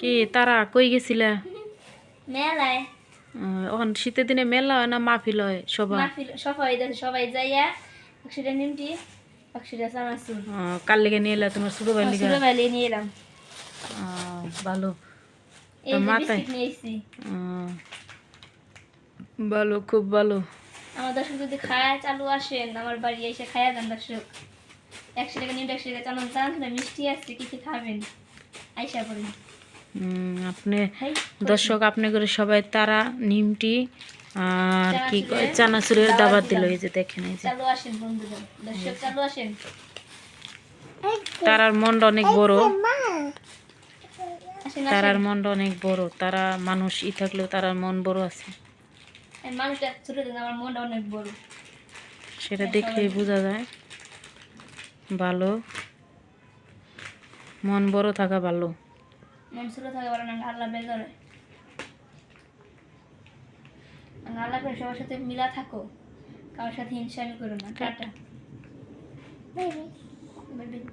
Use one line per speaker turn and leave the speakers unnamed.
কি তারা কই গেছিলা?
মেলায়।
শীতের দিনে মেলা হয় না মাহফিল হয় সবাই
সবাই সবাই যাইয়া একশোটা নিমটি একশোটা চানাচুর
আহ, লেগে নিয়ে এলা? তোমার ছোট ভাই লেগে?
ছোট বেলে নিয়ে এলাম।
ভালো। মাথায়- ভালো খুব ভালো।
আমার দর্শক যদি খায় চালু আসেন আমার বাড়ি এসে খায়া যান দর্শক একশো টাকা নিমটি একশো টাকা চানান চান মিষ্টি আসছে কি কি খাবেন? আইসা
উম, আপনি দর্শক আপনি করে সবাই তারা নিমটি আর কি কয়
চানাচুরের
দাবার দিল এই যে দেখেন এই যে।
চালু আসেন বন্ধুরা দর্শক চালু আসেন।
তারার মনটা অনেক বড়। তারার মনটা অনেক বড়। তারা মানুষ ই থাকলেও তারার মন বড় আছে।
এই মানুষটা ছোট দিন আমার মনটা অনেক বড়।
সেটা দেখলেই বোঝা যায়। ভালো। মন বড় থাকা ভালো।
মন ছোট থাকে বলে না আল্লাহ বেজার আল্লাহ করে সবার সাথে মিলা থাকো। কারোর সাথে হিংসামি করো না। টাটা.